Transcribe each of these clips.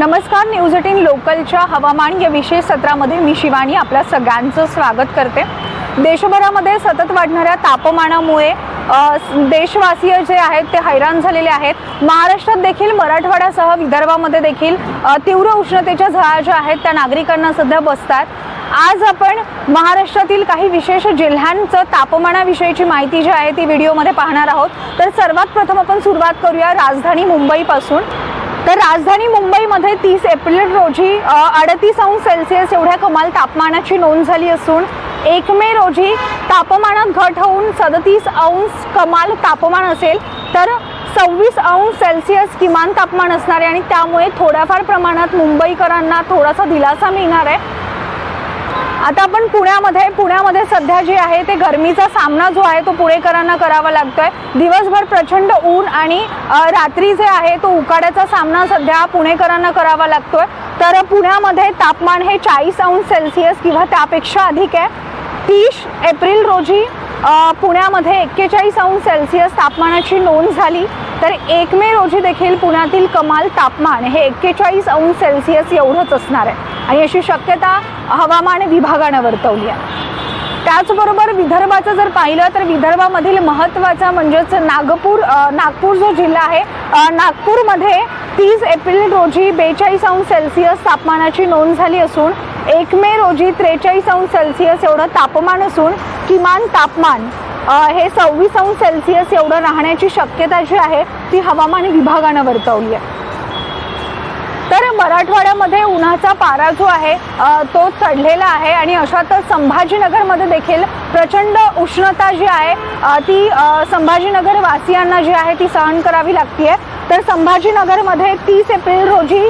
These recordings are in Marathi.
नमस्कार न्यूज एटीन लोकलच्या हवामान या विशेष सत्रामध्ये मी शिवानी आपल्या सगळ्यांचं स्वागत करते. देशभरामध्ये सतत वाढणाऱ्या तापमानामुळे देशवासीय जे आहेत ते हैराण झालेले आहेत. महाराष्ट्रात देखील मराठवाड्यासह विदर्भामध्ये देखील तीव्र उष्णतेच्या झळा ज्या आहेत त्या नागरिकांना सध्या बसतात. आज आपण महाराष्ट्रातील काही विशेष जिल्ह्यांचं तापमानाविषयीची माहिती जी आहे ती व्हिडिओमध्ये पाहणार आहोत. तर सर्वात प्रथम आपण सुरुवात करूया राजधानी मुंबईपासून. तर राजधानी मुंबईमध्ये तीस एप्रिल रोजी अडतीस अंश सेल्सिअस एवढ्या कमाल तापमानाची नोंद झाली असून एक मे रोजी तापमानात घट होऊन सदतीस अंश कमाल तापमान असेल तर सव्वीस अंश सेल्सिअस किमान तापमान असणार आहे आणि त्यामुळे थोड्याफार प्रमाणात मुंबईकरांना थोडासा दिलासा मिळणार आहे. आता आपण पुण्यामध्ये पुण्यामध्ये सध्या जे आहे ते गरमीचा सामना जो आहे तो पुणेकरांना करावा लागतोय. दिवसभर प्रचंड ऊन आणि रात्री जे आहे तो उकाड्याचा सामना सध्या पुणेकरांना करावा लागतोय. तर पुण्यामध्ये तापमान हे चाळीस अंश सेल्सिअस किंवा त्यापेक्षा अधिक आहे. तीस एप्रिल रोजी पुण्यामध्ये एक्केचाळीस अंश सेल्सिअस तापमानाची नोंद झाली. तर एक मे रोजी देखील पुण्यातील कमाल तापमान हे एक्केचाळीस अंश सेल्सिअस एवढंच असणार आहे. आणि अशी शक्यता हवामान विभागानं वर्तवली आहे. त्याचबरोबर विदर्भाचं जर पाहिलं तर विदर्भामधील महत्त्वाचा म्हणजेच नागपूर नागपूर जो जिल्हा आहे नागपूरमध्ये तीस एप्रिल रोजी बेचाळीस अंश सेल्सिअस तापमानाची नोंद झाली असून एक मे रोजी त्रेचाळीस अंश सेल्सिअस एवढं तापमान असून किमान तापमान हे सव्वीस अंश सेल्सिअस एवढं राहण्याची शक्यता जी आहे ती हवामान विभागानं वर्तवली आहे. मराठवाड्यामध्ये उन्हाचा पारा जो आहे तो चढलेला आहे आणि अशातच संभाजीनगरमध्ये देखील प्रचंड उष्णता जी आहे ती संभाजीनगर वासियांना जी आहे ती सहन करावी लागतीये. तर संभाजीनगरमध्ये तीस एप्रिल रोजी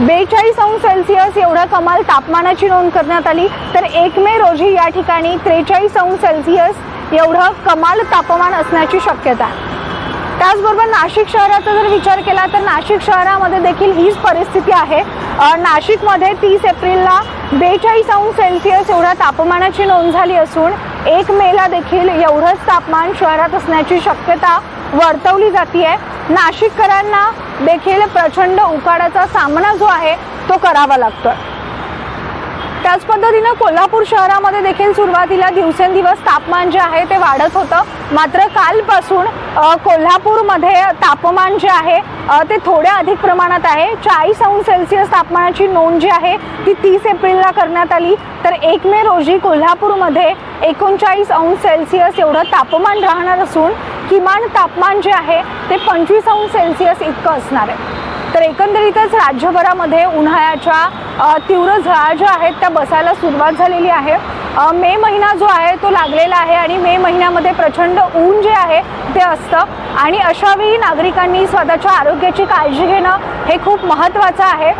बेचाळीस अंश सेल्सिअस एवढं कमाल तापमानाची नोंद करण्यात आली. तर एक मे रोजी या ठिकाणी त्रेचाळीस अंश सेल्सिअस एवढं कमाल तापमान असण्याची शक्यता आहे. त्याचबरोबर नाशिक शहराचा जर विचार केला तर नाशिक शहरामध्ये देखील हीच परिस्थिती आहे. नाशिकमध्ये तीस एप्रिलला बेचाळीस अंश सेल्सिअस एवढ्या तापमानाची नोंद झाली असून एक मेला देखील एवढंच तापमान शहरात असण्याची शक्यता वर्तवली जाते नाशिककरांना देखील प्रचंड उकाडाचा सामना जो आहे तो करावा लागतोय. त्याच पद्धतीनं कोल्हापूर शहरामध्ये देखील सुरुवातीला दिवसेंदिवस तापमान जे आहे ते वाढत होतं. मात्र कालपासून कोल्हापूरमध्ये तापमान जे आहे ते थोड्या अधिक प्रमाणात आहे. चाळीस अंश सेल्सिअस तापमानाची नोंद जी आहे ती तीस एप्रिलला करण्यात आली. तर एक मे रोजी कोल्हापूरमध्ये एकोणचाळीस अंश सेल्सिअस एवढं तापमान राहणार असून किमान तापमान जे आहे ते पंचवीस अंश सेल्सिअस इतकं असणार आहे. तर एकंदरीतच राज्यभरामध्ये उन्हाळ्याच्या तीव्र झळा ज्या आहेत त्या बसायला सुरुवात झालेली आहे. मे महिना जो आहे तो लागलेला आहे आणि मे महिन्यामध्ये प्रचंड ऊन जे आहे ते असतं. आणि अशावेळी नागरिकांनी स्वतःच्या आरोग्याची काळजी घेणं हे खूप महत्त्वाचं आहे.